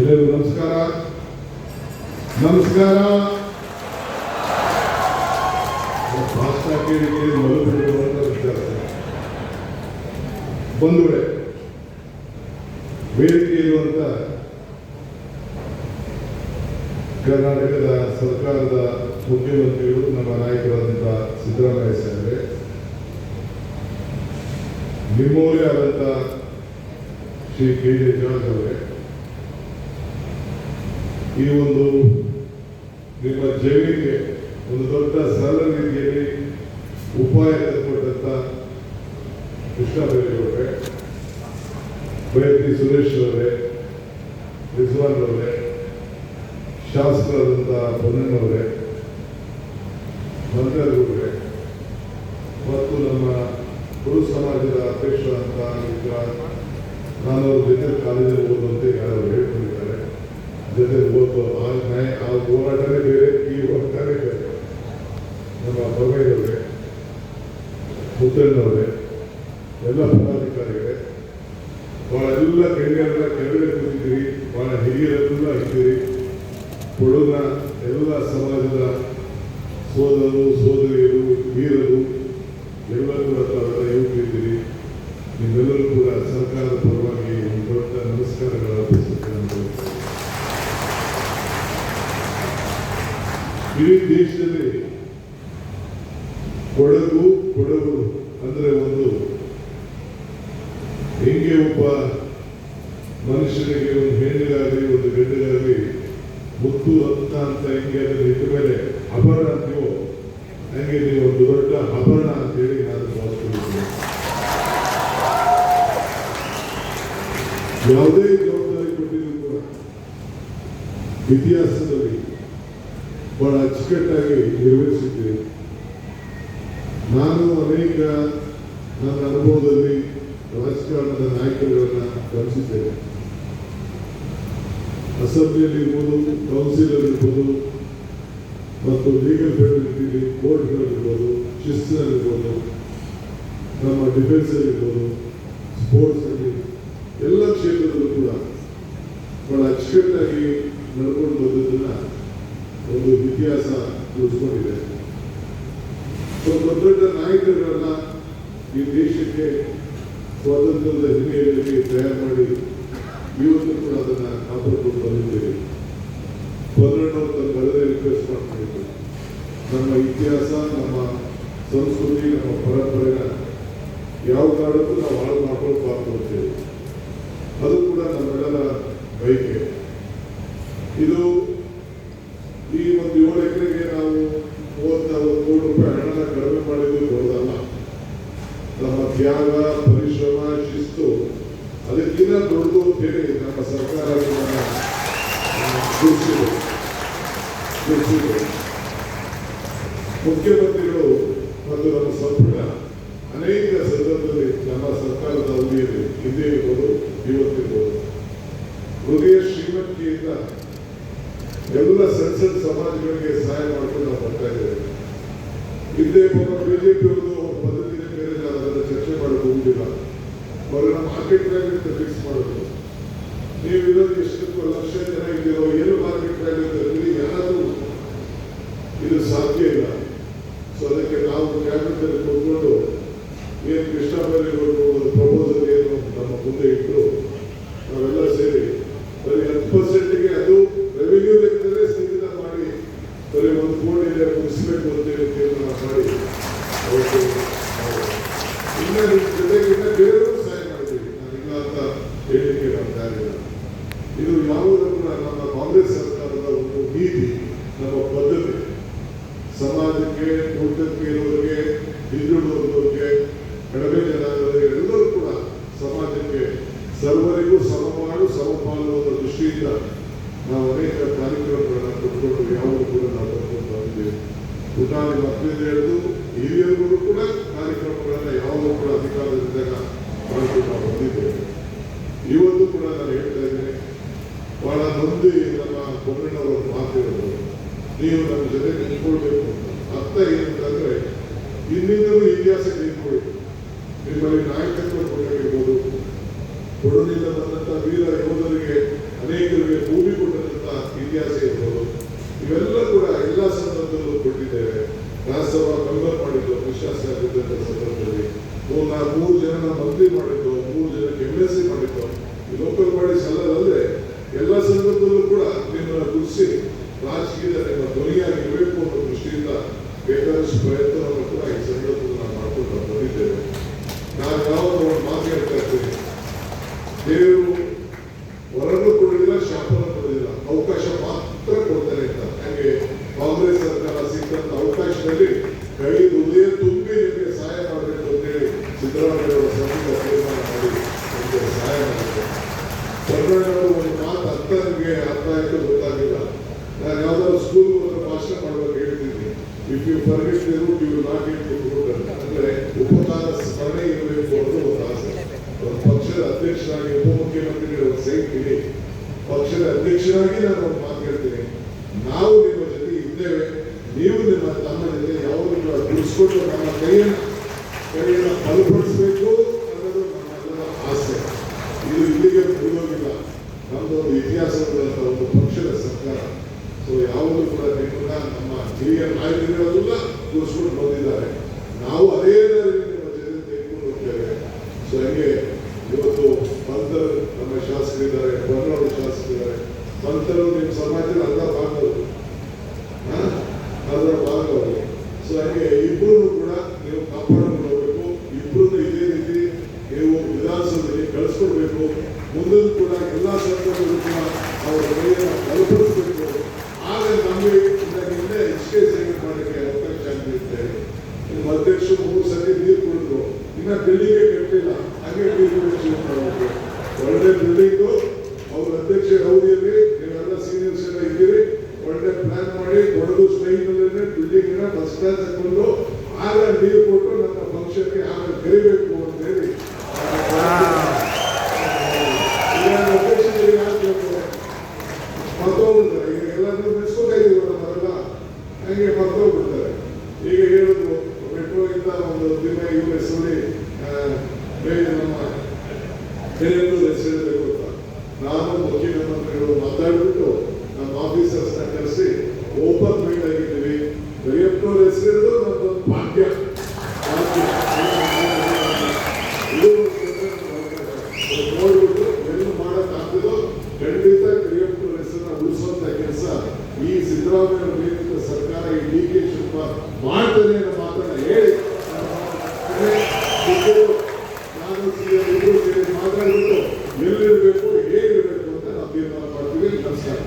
ಎಲ್ಲರಿಗೂ ನಮಸ್ಕಾರ. ನಮಸ್ಕಾರ. ಭಾಷಾ ಕೇಳಿಕೆ ಕೇಳಿ ಮಲಗಿಬಿಟ್ಟು ಅಂತ ಬಂಧುಗಳೇ, ವೇದಿಕೆ ಇರುವಂತ ಕರ್ನಾಟಕದ ಸರ್ಕಾರದ ಮುಖ್ಯಮಂತ್ರಿಗಳು ನಮ್ಮ ನಾಯಕರಾದಂಥ ಸಿದ್ದರಾಮಯ್ಯ ಸಾಹೇಬ್ರೆ ನಿಮ್ಮವರೇ ಆದಂಥ ಶ್ರೀ ಕೆ ಜೆ ಜಾರ್ಜ್ ಅವರೇ ಈ ಒಂದು ನಿಮ್ಮ ಜೈಲಿಗೆ ಒಂದು ದೊಡ್ಡ ಸರಳ ರೀತಿಯಲ್ಲಿ ಉಪಾಯ ತಂದುಕೊಟ್ಟಂತ ಕೃಷ್ಣ ಅವರೇ ಬೈರತಿ ಸುರೇಶ್ ಅವರೇ, ರಿಜ್ವಾನ್ ಅವರೇ ಶಾಸಕರಾದಂಥ ಬನ್ನಣ್ಣವರೇ ಮಂತ್ರಿಗಳವರೆ ಮತ್ತು ನಮ್ಮ ಕುರು ಸಮಾಜದ ಅಧ್ಯಕ್ಷರಾದಂಥ ನಾನು ಅವ್ರ ಜೊತೆ ಕಾಲೇಜಲ್ಲಿ ಓದುವಂತೆ ಯಾರು ಹೇಳ್ಕೊಂಡಿದ್ದಾರೆ. ಜೊತೆ ಓದುವ ಆ ನ್ಯಾಯ ಆ ಹೋರಾಟವೇ ಬೇರೆ, ಈ ಹೋರಾಟವೇ ಬೇರೆ. ನಮ್ಮ ಬೊಮ್ಮೆಯವರೇ ಮುದ್ದಣ್ಣವರೇ, ಎಲ್ಲ ಪದಾಧಿಕಾರಿಗಳೇ ಭಾಳೆಲ್ಲ ಗಣ್ಯರೆಲ್ಲ ಕೆಳಗಡೆ ಕೂತಿದ್ದೀರಿ, ಬಹಳ ಹಿರಿಯರೆಲ್ಲ ಇದ್ದೀರಿ. ಕೊಡಗಿನ ಎಲ್ಲ ಸಮಾಜದ ಸೋದರರು, ಸೋದರಿಯರು, ವೀರರು ಎಲ್ಲರೂ ಕೂಡ ತಾವೆಲ್ಲ ಯುವಕರಿದ್ದೀರಿ ನೀವೆಲ್ಲರೂ ಕೂಡ ಸರ್ಕಾರದ ಪರವಾಗಿ ಒಂದು ದೊಡ್ಡ ನಮಸ್ಕಾರಗಳ ಅರ್ಪಿಸುತ್ತೇನೆ ಅಂತ ಹೇಳ್ತೇನೆ. ಇಡೀ ದೇಶದಲ್ಲಿ ಕೊಡಗು ಕೊಡಗು ಅಂದ್ರೆ ಒಂದು ಹೆಂಗೆ ಒಬ್ಬ ಮನುಷ್ಯನಿಗೆ ಒಂದು ಹೆಣ್ಣಿಗಾಗಲಿ, ಒಂದು ಗಂಡಿಗಾಗಲಿ ಮುತ್ತು ಅಂತ ಅಂತ ಹೆಂಗೆ ಇಟ್ಟ ಮೇಲೆ ಆಭರಣ ನೀವು ಹಂಗೆ ನೀವು ಒಂದು ದೊಡ್ಡ ಆಭರಣ ಅಂತೇಳಿ ನಾನು ಭಾವಿಸ್ಕೊಂಡಿದ್ದೀನಿ. ಯಾವುದೇ ಜವಾಬ್ದಾರಿ ಕೊಟ್ಟಿದ್ರು ಕೂಡ ಇತಿಹಾಸದಲ್ಲಿ ಬಹಳ ಅಚ್ಚುಕಟ್ಟಾಗಿ ನಿರ್ವಹಿಸಿದ್ದೇನೆ ನಾನು ಅನೇಕ ನನ್ನ ಅನುಭವದಲ್ಲಿ ರಾಜಕಾರಣದ ನಾಯಕರುಗಳನ್ನ ಗಮನಿಸಿದ್ದೇನೆ. ಅಸೆಂಬ್ಲಿಯಲ್ಲಿ ಇರ್ಬೋದು ಕೌನ್ಸಿಲ್ ಇರ್ಬೋದು, ಮತ್ತು ಲೀಗಲ್ ಫೆಸಿಲಿಟಿಲಿ ಕೋರ್ಟ್ಗಳಲ್ಲಿರ್ಬೋದು ಶಿಸ್ತಿನಲ್ಲಿರ್ಬೋದು, ನಮ್ಮ ಡಿಫೆನ್ಸ್ ಇರ್ಬೋದು ಸ್ಪೋರ್ಟ್ಸ್ ಅಲ್ಲಿ ಎಲ್ಲ ಕ್ಷೇತ್ರದಲ್ಲೂ ಕೂಡ ಬಹಳ ಅಚ್ಚುಕಟ್ಟಾಗಿ ನಡ್ಕೊಂಡು ಬಂದದನ್ನ ಒಂದು ಇತಿಹಾಸ ಉಳಿಸ್ಕೊಂಡಿದೆ ದೊಡ್ಡ ದೊಡ್ಡ ನಾಯಕರುಗಳನ್ನ ಈ ದೇಶಕ್ಕೆ ಸ್ವಾತಂತ್ರ್ಯದ ಹಿನ್ನೆಲೆಯಲ್ಲಿ ತಯಾರು ಮಾಡಿ ಇವತ್ತು ಕೂಡ ಅದನ್ನ ಕಾಪಾಡಿಕೊಂಡು ಬಂದಿದ್ದೇವೆ. ಪದರಣ್ಣವರು ತನ್ನ ಕಳೆದ ರಿಕ್ವೆಸ್ಟ್ ಮಾಡ್ಕೊಂಡಿದ್ರು ನಮ್ಮ ಇತಿಹಾಸ, ನಮ್ಮ ಸಂಸ್ಕೃತಿ, ನಮ್ಮ ಪರಂಪರೆನ ಯಾವ ಕಾರಣಕ್ಕೂ ನಾವು ಹಾಳು ಮಾಡ್ಕೊಳ್ಬಾರ್ದು ಅಂತೇಳಿ ಅದು ಕೂಡ ನಮ್ಮೆಲ್ಲರ ಬಯಕೆ. ಇದು ಈ ಒಂದು ಏಳು ಎಕರೆಗೆ ನಾವು ಮೂವತ್ತಾರು ಕೋಟಿ ರೂಪಾಯಿ ಹಣನ ಕಡಿಮೆ ಮಾಡಿದ್ದು ದೊಡ್ಡದಲ್ಲ ನಮ್ಮ ತ್ಯಾಗ ಪರಿಶ್ರಮ ಶಿಸ್ತು ಅದಕ್ಕಿಂತ ದೊಡ್ಡದು ಅಂತೇಳಿ ನಮ್ಮ ಸರ್ಕಾರ ಇದನ್ನ, ಗುರುತಿಸಿದೆ ಗುರುತಿಸಿದೆ ಮುಖ್ಯಮಂತ್ರಿಗಳು ಮತ್ತು ನಮ್ಮ ಸಂಪುಟ ಅನೇಕ ಸಂದರ್ಭದಲ್ಲಿ ನಮ್ಮ ಸರ್ಕಾರದ ಅವಧಿಯಲ್ಲಿ ಹಿಂದೆ ಇರ್ಬೋದು ಇವತ್ತಿರ್ಬೋದು ಹೃದಯ ಶ್ರೀಮಂತಿಯಿಂದ ಎಲ್ಲ ಸಣ್ಣ ಸಣ್ಣ ಸಮಾಜಗಳಿಗೆ ಸಹಾಯ ಮಾಡ್ಕೊಂಡು ನಾವು ಬರ್ತಾ ಇದ್ದೇವೆ. ಹಿಂದೆ ಪಾಪ ಬಿಜೆಪಿ ಅವರು ಪದ್ಧತಿಯ ಮೇಲೆ ನಾವು ಅದನ್ನು ಚರ್ಚೆ ಮಾಡಕ್ಕೆ ಹೋಗುದಿಲ್ಲ. ಅವ್ರನ್ನ ಮಾರ್ಕೆಟ್ ವ್ಯಾಲ್ಯೂ ಅಂತ ಫಿಕ್ಸ್ ಮಾಡೋದು. ನೀವು ಇರೋದು ಎಷ್ಟು ಲಕ್ಷ ಜನ ಇದ್ದೀರೋ ಏನು ಮಾರ್ಕೆಟ್ ವ್ಯಾಲ್ಯೂ ಯಾರಾದ್ರೂ ಇದು ಸಾಧ್ಯ ಇಲ್ಲ. ಸೊ ಅದಕ್ಕೆ ನಾವು ಕ್ಯಾಬಿನೆಟ್ ಅಲ್ಲಿ ಕೂತ್ಕೊಂಡು ಏನು ಕೃಷ್ಣ ಬೈರೇಗೌಡರು ಒಂದು ಪ್ರಪೋಸಲ್ ಏನು ನಮ್ಮ ಮುಂದೆ ಇಟ್ಟು ನಾವೆಲ್ಲ ಸೇರಿ ಬರೀ ಹತ್ತು ಪರ್ಸೆಂಟ್ಗೆ ಅದು ರೆವಿನ್ಯೂ ಲೆಕ್ಕದಲ್ಲೇ ಸ್ಥಗಿತ ಮಾಡಿ ಬರೀ ಒಂದು ಕೋಟಿ ಮುಗಿಸ್ಬೇಕು ಅಂತೇಳಿ ತೀರ್ಮಾನ ಮಾಡಿ. ಅವತ್ತು ನಾವು ಇನ್ನ ನಿಮ್ ಜೊತೆಗೆ ಇನ್ನ ಬೇರೆಯವರು ಸಹಾಯ ಮಾಡಿದ್ದೀವಿ ನಾನು ಇಲ್ಲ ಅಂತ ಹೇಳಲಿಕ್ಕೆ ನಾವು ತಯಾರಿಲ್ಲ ಇದು ಯಾವುದೂ ಕೂಡ ನಮ್ಮ ಕಾಂಗ್ರೆಸ್ ಸರ್ಕಾರದ ಒಂದು ನೀತಿ, ನಮ್ಮ ಪದ್ಧತಿ. ಸಮಾಜಕ್ಕೆ ಊಟಕ್ಕೆ ಇರೋರಿಗೆ, ಹಿಂದುಳಿದವರಿಗೆ, ಕಡಿಮೆ ಜನಾಂಗದವರಿಗೆ ಎಲ್ಲರೂ ಕೂಡ ಸಮಾಜಕ್ಕೆ ಸರ್ವರಿಗೂ ಸಮಪಾಲು ಸಮಪಾಲು ಅನ್ನೋ ದೃಷ್ಟಿಯಿಂದ ನಾವು ಅನೇಕ ಕಾರ್ಯಕ್ರಮಗಳನ್ನು ಕೊಟ್ಕೊಂಡು ಯಾವುದು ಕೂಡ ನಾವು ಬರ್ಕೊಂಡು ಬಂದಿದ್ದೇವೆ. ಮಕ್ಕಳಿಂದ ಹಿಡಿದು ಹಿರಿಯರಿಗೂ ಕೂಡ ಕಾರ್ಯಕ್ರಮಗಳನ್ನು ಯಾವುದು ಕೂಡ ಅಧಿಕಾರದಿಂದ ಮಾಡಿಕೊಂಡು ಬಂದಿದ್ದೇವೆ ಇವತ್ತು ಕೂಡ ನಾನು ಹೇಳ್ತಾ ಇದ್ದೇನೆ ಬಹಳ ನೊಂದಿ ನಮ್ಮ ಕೊಮ್ಮಣ್ಣವರ ಮಾತಿರೋದು ನೀವು ನಮ್ಮ ಜೊತೆ ನಿಂತ್ಕೊಳ್ಬೇಕು. ಅರ್ಥ ಏನಂತಂದ್ರೆ ಇಲ್ಲಿಂದಲೂ ಇತಿಹಾಸ ನಿಂತ್ಕೊಳ್ಳಿ. ನಿಮ್ಮಲ್ಲಿ ನಾಯಕತ್ವ ಕೊಟ್ಟಿರ್ಬೋದು. ಕೊಡಲಿಲ್ಲ ಬಂದಂತಹ ವೀರ ಯೋಧರಿಗೆ ಅನೇಕರಿಗೆ ಭೂಮಿ ಕೊಟ್ಟಂತಹ ಇತಿಹಾಸ ಇರ್ಬೋದು. ಇವೆಲ್ಲ ಕೂಡ ಎಲ್ಲ ಸಂದರ್ಭದಲ್ಲೂ ಕೊಟ್ಟಿದ್ದೇವೆ. ರಾಜ್ಯಸಭಾ ಮೆಂಬರ್ ಮಾಡಿದ್ದು ಆಗಿದ್ದಂತ ಸಂದರ್ಭದಲ್ಲಿ. ಮೂರ್ ಜನ ಮಂತ್ರಿ ಮಾಡಿದ್ದು, ಮೂರು ಜನಕ್ಕೆ ಎಂ ಎಸ್ ಸಿ ಮಾಡಿದ್ದು. ಲೋಕಲ್ ಬಾಡಿ ಸಲ್ಲದಲ್ಲದೆ ಎಲ್ಲ ಸಂದರ್ಭದಲ್ಲೂ ಕೂಡ ನಿಮ್ಮನ್ನು ಗುರುಸಿ ನಿಮ್ಮ ಧ್ವನಿಯಾಗಿರಬೇಕು ಅನ್ನೋ ದೃಷ್ಟಿಯಿಂದ ಬೇಕಾದಷ್ಟು ಪ್ರಯತ್ನವನ್ನು ಕೂಡ ಈ ಸಂದರ್ಭದಲ್ಲಿ ನಾವು ಮಾಡಿಕೊಂಡು ನಾವು ಬಂದಿದ್ದೇವೆ ನಾನು ಯಾವಾಗ ಒಂದು ಮಾತು ಹೇಳ್ತಾ ಇದ್ದೇನೆ ದೇವರು ವರನ್ನು ಕೊಡಲಿಲ್ಲ ಶಾಪನ ಕೊಡಲಿಲ್ಲ ಅವಕಾಶ ಮಾತ್ರ ಕೊಡ್ತಾರೆ ಅಂತ ಹಾಗೆ ಕಾಂಗ್ರೆಸ್ ಸರ್ಕಾರ ಸಿಕ್ಕಂತ ಅವಕಾಶದಲ್ಲಿ ಕೈ ಹೃದಯ ತುಂಬಿ ಇಫ್ ಪರಮೇಶ್ವರು ರೂಟ್ ಅಂತ ಅಂದ್ರೆ ಉಪಕಾರ ಸ್ಮರಣೆ ಇರಬೇಕು ಅನ್ನೋದು ಒಂದು ಆಸೆ. ಒಂದು ಪಕ್ಷದ ಅಧ್ಯಕ್ಷರಾಗಿ ಉಪಮುಖ್ಯಮಂತ್ರಿಗಳ ಒಂದು ಸೈಟ್ ಇದೆ ಪಕ್ಷದ ಅಧ್ಯಕ್ಷರಾಗಿ ನಾನು ಒಂದು ಮಾತು ಹೇಳ್ತೀನಿ. ನಾವು ನಿಮ್ಮ ಜೊತೆ ಇದ್ದೇವೆ. ನೀವು ನಿಮ್ಮ ತಮ್ಮ ಜೊತೆ ಯಾವಾಗಲೂ ನಮ್ಮ ಕೈಯನ್ನು ಕೈಯನ್ನು ಬಲಪಡಿಸಬೇಕು ಅನ್ನೋದು ನಮ್ಮೆಲ್ಲರ ಆಸೆ. ಇದು ಇಲ್ಲಿಗೆ ಮುಗಿದೋಗಿಲ್ಲ ಒಂದು ಇತಿಹಾಸದಂತ ಒಂದು ಪಕ್ಷದ ಸರ್ಕಾರ ಸೊ ಯಾವಾಗಲೂ ಕೂಡ ನಿಮ್ಮನ್ನ ನಮ್ಮ ಹಿರಿಯ ನಾಯಕರುಗಳೆಲ್ಲ ತೋರಿಸ್ಕೊಂಡು ಬಂದಿದ್ದಾರೆ. ನಾವು ಅದೇ ಜೊತೆ ತೆಗೆದುಕೊಂಡು ಹೋಗ್ತೇವೆ. ಸೊ ಹಂಗೆ ಇವತ್ತು ಪಂತರು ನಮ್ಮ ಶಾಸಕರಿದ್ದಾರೆ, ಬನ್ನೋರು ಶಾಸಕರಿದ್ದಾರೆ. ಪಂತರು ನಿಮ್ಮ ಸಮಾಜದ ಅರ್ಧ ಭಾಗವರು ಅದರ ಭಾಗವರು ಸೊ ಹಾಗೆ ಇಬ್ಬರು ಕೂಡ ನೀವು ಕಾಪಾಡಿಕೊಂಡು ಹೋಗ್ಬೇಕು ಇಬ್ಬರು ಇದೇ ರೀತಿ ನೀವು ವಿಧಾನಸಭೆಯಲ್ಲಿ ಕಳಿಸ್ಕೊಡ್ಬೇಕು ಮುಂದೆ ಕೂಡ ಎಲ್ಲ ಸಂದರ್ಭದಲ್ಲೂ ಕೂಡ ಅವರ ಕೈಯನ್ನು ಬಲಪಡಿಸಬೇಕು ಆಗ ನಮಗೆ ಇದರಿಂದ ಇಷ್ಟೇ ಸೇವೆ ಮಾಡಲಿಕ್ಕೆ ಅವಕಾಶ ಆಗಿರುತ್ತೆ ಅಧ್ಯಕ್ಷರು ಮೂರು ಸರಿ ನೀರು ಕುಡಿದ್ರು. ಇನ್ನ ಬಿಲ್ಡಿಂಗೇ ಕಟ್ಟಿಲ್ಲ. ಹಾಗೆ ನೀರು ಮಾಡಬೇಕು. ಒಳ್ಳೆ ಬಿಲ್ಡಿಂಗು, ಅವ್ರ ಅಧ್ಯಕ್ಷ ಅವಧಿಯಲ್ಲಿ ನೀವೆಲ್ಲ ಸೀನಿಯರ್ಸ್ ಎಲ್ಲ ಇದ್ದೀರಿ. ಒಳ್ಳೆ ಪ್ಲಾನ್ ಮಾಡಿ ಕೊಡಗು ಸ್ಟೈಲ್ನಲ್ಲೇ ಬಿಲ್ಡಿಂಗ್ ಫಸ್ಟ್ ಕ್ಲಾಸ್ ಹಾಕೊಂಡು ಆಗ ನೀರು ಕೊಟ್ಟು ನಮ್ಮ ಫಂಕ್ಷನ್ಗೆ ಆಮೇಲೆ ಕರಿಬೇಕು ಒಂದು ದಿನ ಇವ್ರ ಹೆಸರಲ್ಲಿ ನಮ್ಮ ಬೇರೆಯವರು ಹೆಸರಿಡಬೇಕು ಅಂತ ನಾನು ಮುಖ್ಯಮಂತ್ರಿಗಳು ಮಾತಾಡ್ಬಿಟ್ಟು ನಮ್ಮ ಆಫೀಸರ್ಸ್ನ ಕರೆಸಿ ಓಪನ್ ಮೈಂಡ್ ಆಗಿದ್ದೀವಿ ಕರಿಯಪ್ಪನವ್ರ ಹೆಸರಿಡೋದು ನಮ್ದೊಂದು ಭಾಗ್ಯ ಭಾಗ್ಯ. ಇದು ಒಂದು ನೋಡ್ಬಿಟ್ಟು ಏನು ಮಾಡಕ್ಕಾಗ್ತದೋ ಖಂಡಿತ ಕರಿಯಪ್ಪನವ್ರ ಹೆಸರನ್ನ ಉಳಿಸುವಂತ ಕೆಲಸ ಈ ಸಿದ್ದರಾಮಯ್ಯ ನೇತೃತ್ವ ಸರ್ಕಾರ ಈ ಡಿ ಕೆ ಶಿವಕುಮಾರ್ ಮಾಡ್ತಾನೆ ಅನ್ನೋ ಮಾತನ್ನ ಹೇಳಿ ನಾನು ಇಬ್ಬರು ಸೇರಿ ಮಾತಾಡ್ಬಿಟ್ಟು ಎಲ್ಲಿರ್ಬೇಕು ಹೇಗಿರ್ಬೇಕು ಅಂತ ನಾವು ತೀರ್ಮಾನ ಮಾಡ್ತೀವಿ ನಮಸ್ಕಾರ